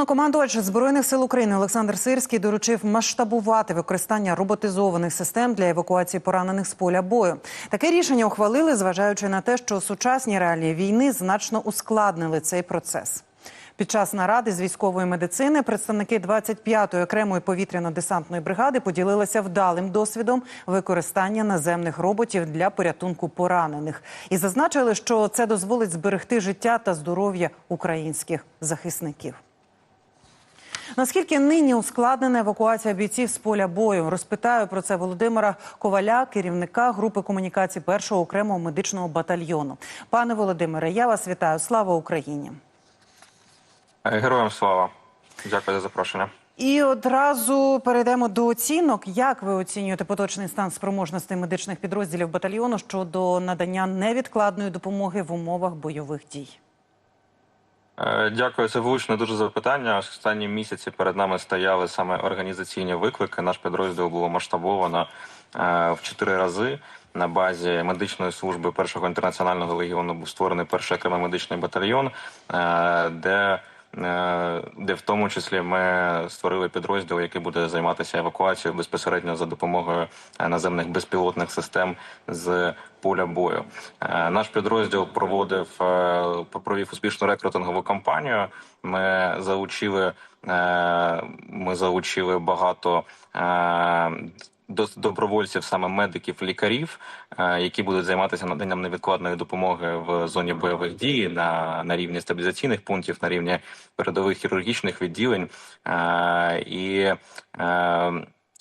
Головнокомандувач збройних сил України Олександр Сирський доручив масштабувати використання роботизованих систем для евакуації поранених з поля бою. Таке рішення ухвалили, зважаючи на те, що сучасні реалії війни значно ускладнили цей процес. Під час наради з військової медицини представники 25-ї окремої повітряно-десантної бригади поділилися вдалим досвідом використання наземних роботів для порятунку поранених і зазначили, що це дозволить зберегти життя та здоров'я українських захисників. Наскільки нині ускладнена евакуація бійців з поля бою? Розпитаю про це Володимира Коваля, керівника групи комунікації першого окремого медичного батальйону. Пане Володимире, я вас вітаю. Слава Україні! Е, Героям слава. Дякую за запрошення. І одразу перейдемо до оцінок. Як ви оцінюєте поточний стан спроможностей медичних підрозділів батальйону щодо надання невідкладної допомоги в умовах бойових дій? Е, Дякую, це влучне дуже запитання. Останні місяці перед нами стояли саме організаційні виклики. Наш підрозділ було масштабовано е, в чотири рази. На базі медичної служби першого інтернаціонального легіону був створений перший окремий медичний батальйон, е, де де в тому числі ми створили підрозділ, який буде займатися евакуацією безпосередньо за допомогою е, наземних безпілотних систем з поля бою. Е, Наш підрозділ проводив е, провів успішну рекрутингову кампанію. Ми залучили е, ми залучили багато. До- добровольців, саме медиків, лікарів, е, які будуть займатися наданням невідкладної допомоги в зоні бойових дій на, на рівні стабілізаційних пунктів, на рівні передових хірургічних відділень. Е, І е,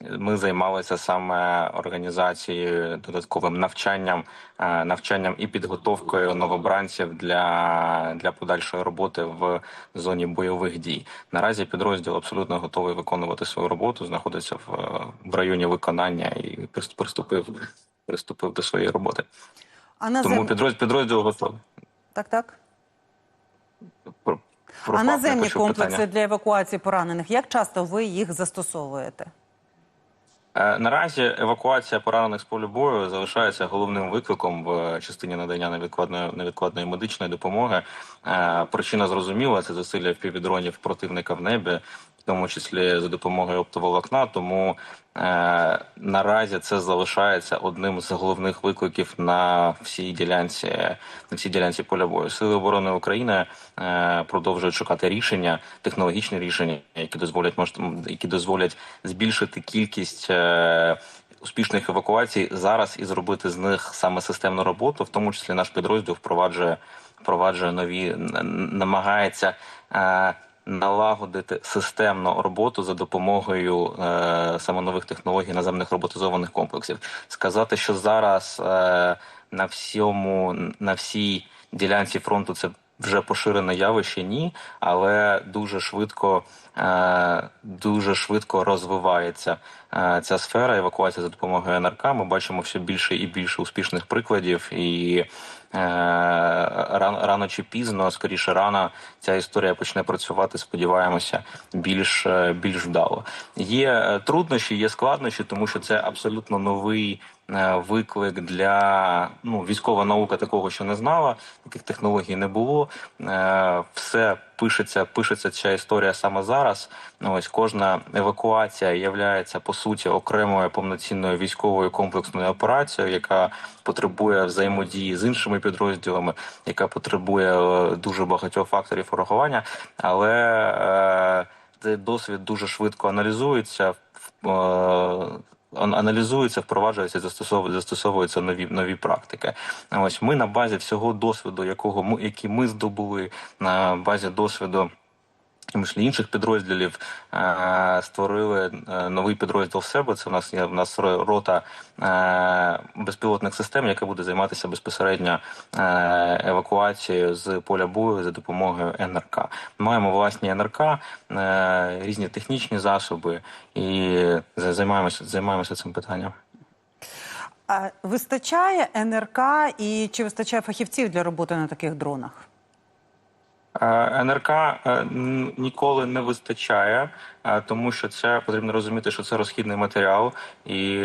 ми займалися саме організацією додатковим навчанням, е, навчанням і підготовкою новобранців для, для подальшої роботи в зоні бойових дій. Наразі підрозділ абсолютно готовий виконувати свою роботу, знаходиться в, в районі виконання і приступ- приступив, приступив до своєї роботи. А назем... Тому підрозділ, підрозділ готовий. так, так. Про- про а наземні комплекси питання. для евакуації поранених. Як часто ви їх застосовуєте? Е, Наразі евакуація поранених з полю бою залишається головним викликом в частині надання невідкладної невідкладної медичної допомоги. Е, Причина зрозуміла це засилля впівдронів противника в небі, тому числі за допомогою оптоволокна. Тому е, наразі це залишається одним з головних викликів на всій ділянці на всій ділянці поля бою. Сили оборони України е, продовжують шукати рішення, технологічні рішення, які дозволять мож- які дозволять збільшити кількість. е, Успішних евакуацій зараз і зробити з них саме системну роботу, в тому числі наш підрозділ впроваджує впроваджує нові, намагається е, налагодити системну роботу за допомогою е, саме нових технологій наземних роботизованих комплексів. Сказати, що зараз е, на всьому на всій ділянці фронту це вже поширене явище, ні, але дуже швидко, е, дуже швидко розвивається е, ця сфера евакуації за допомогою НРК. Ми бачимо все більше і більше успішних прикладів, і рано, рано чи пізно, скоріше рано, ця історія почне працювати. Сподіваємося, більш, е, більш вдало. Є е, труднощі, є складнощі, тому що це абсолютно новий е, виклик для ну військова наука такого, що не знала, таких технологій не було. Е, Все пишеться, пишеться ця історія саме зараз. Ну, Ось кожна евакуація є по суті окремою повноцінною військовою комплексною операцією, яка потребує взаємодії з іншими підрозділами, яка потребує е, дуже багатьох факторів урахування, але е, цей досвід дуже швидко аналізується. е, ан- Аналізується, впроваджується, застосовуються, нові нові практики. Ось ми на базі всього досвіду, якого ми які ми здобули, на базі досвіду тому інших підрозділів е, створили е, новий підрозділ в себе. Це в нас є в нас рота е, безпілотних систем, яка буде займатися безпосередньо евакуацією з поля бою за допомогою НРК. Маємо власні НРК, різні технічні засоби і займаємося займаємося цим питанням. А вистачає НРК і чи вистачає фахівців для роботи на таких дронах? Е, НРК е, ніколи не вистачає, е, тому що це потрібно розуміти, що це розхідний матеріал, і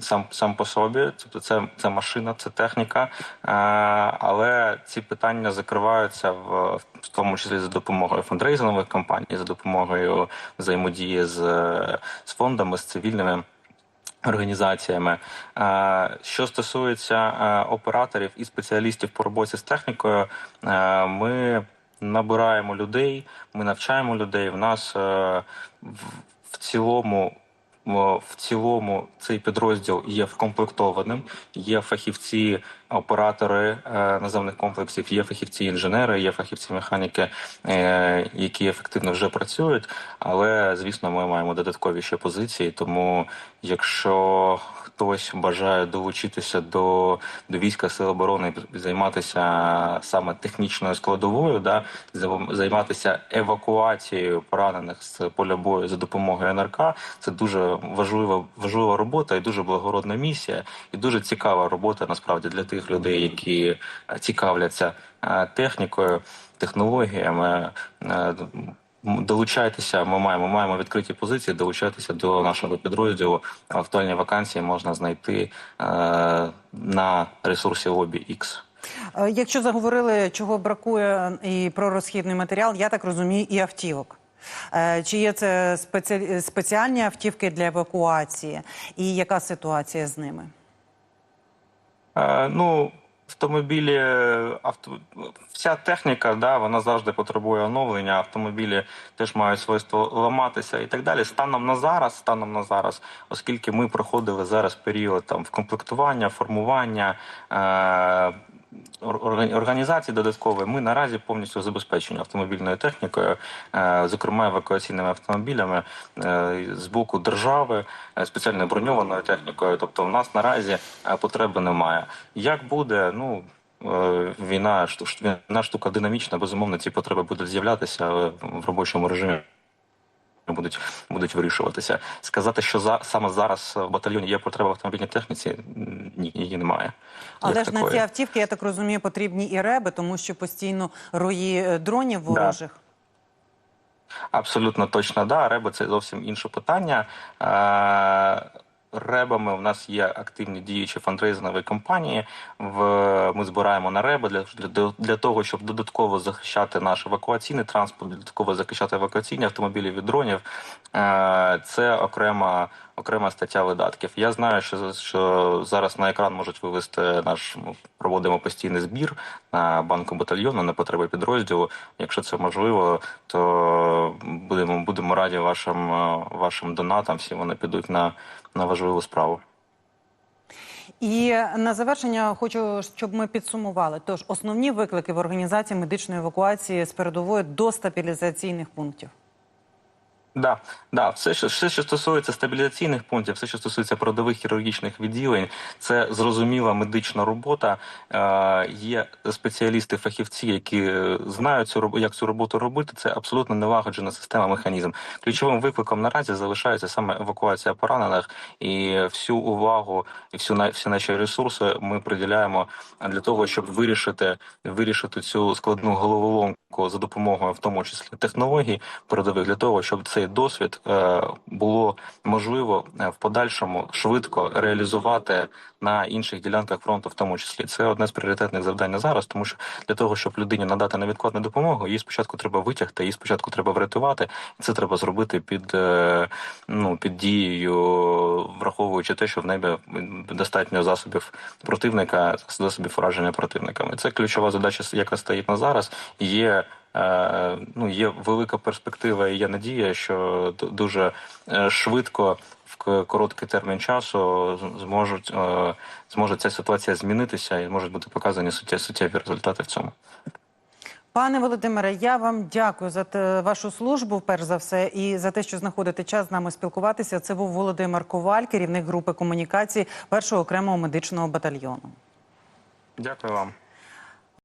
сам сам по собі, тобто це, це машина, це техніка, але ці питання закриваються в, в тому числі за допомогою фондрейзингових компаній, за допомогою взаємодії з, з фондами, з цивільними. Організаціями, що стосується операторів і спеціалістів по роботі з технікою, ми набираємо людей, ми навчаємо людей. В нас е, в, цілому. В цілому цей підрозділ є вкомплектованим. Є фахівці, оператори е, наземних комплексів, є фахівці інженери, є фахівці механіки, е, які ефективно вже працюють. Але звісно, ми маємо додаткові ще позиції. Тому, якщо хтось бажає долучитися до, до війська сил оборони займатися саме технічною складовою, да займатися евакуацією поранених з поля бою за допомогою НРК, це дуже важлива важлива робота і дуже благородна місія, і дуже цікава робота насправді для тих людей, які е, цікавляться е, технікою, технологіями. Долучайтеся, ми маємо маємо відкриті позиції. Долучайтеся до нашого підрозділу. Актуальні вакансії можна знайти е, на ресурсі Lobby X. Е, Якщо заговорили, чого бракує і про розхідний матеріал, я так розумію, і автівок. Е, Чи є це спеці... спеціальні автівки для евакуації, і яка ситуація з ними? Е, ну, автомобілі, авто, вся техніка, да, вона завжди потребує оновлення. Автомобілі теж мають свойство ламатися і так далі. Станом на зараз, станом на зараз, оскільки ми проходили зараз період там вкомплектування, формування. Е, Організації додаткової ми наразі повністю забезпечені автомобільною технікою, е, зокрема евакуаційними автомобілями е, з боку держави, е, спеціально броньованою технікою. Тобто, в нас наразі потреби немає. Як буде, ну. Війна війна штука динамічна, безумовно, ці потреби будуть з'являтися в робочому режимі. Будуть будуть вирішуватися. Сказати, що за саме зараз в батальйоні є потреба в автомобільній техніці, ні, її немає. Але ж на ці автівки, я так розумію, потрібні і реби, тому що постійно рої е, дронів ворожих. Абсолютно точно, да. Реби це зовсім інше питання. Е, Ребами в нас є активні діючі фандрейзингові компанії. В ми збираємо на реби для, для, для того, щоб додатково захищати наш евакуаційний транспорт, додатково захищати евакуаційні автомобілі від дронів. Е, Це окрема окрема стаття видатків. Я знаю, що, що зараз на екран можуть вивести наш проводимо постійний збір на банку батальйону на потреби підрозділу. Якщо це можливо, то будемо будемо раді вашим вашим донатам. Всі вони підуть на, на важливу справу. І на завершення хочу, щоб ми підсумували. Тож основні виклики в організації медичної евакуації з передової до стабілізаційних пунктів. Да, да, все, що все, що стосується стабілізаційних пунктів, все, що стосується передових хірургічних відділень, це зрозуміла медична робота. Е, є спеціалісти, фахівці, які знають цю як цю роботу робити. Це абсолютно налагоджена система, механізм. Ключовим викликом наразі залишається саме евакуація поранених, і всю увагу і всю на всі наші ресурси ми приділяємо для того, щоб вирішити вирішити цю складну головоломку за допомогою, в тому числі технологій передових, для того, щоб цей досвід е, було можливо е, в подальшому швидко реалізувати на інших ділянках фронту, в тому числі це одне з пріоритетних завдань зараз, тому що для того, щоб людині надати невідкладну допомогу, її спочатку треба витягти, її спочатку треба врятувати. І це треба зробити під е, ну під дією, враховуючи те, що в небі достатньо засобів противника, засобів ураження противниками. Це ключова задача, яка стоїть на зараз. Є ну, є велика перспектива і є надія, що дуже е, швидко в короткий термін часу зможуть е, зможе ця ситуація змінитися і можуть бути показані суттєві, суттєві результати в цьому. Пане Володимире, я вам дякую за те, вашу службу, перш за все, і за те, що знаходите час з нами спілкуватися. Це був Володимир Коваль, керівник групи комунікації першого окремого медичного батальйону. Дякую вам.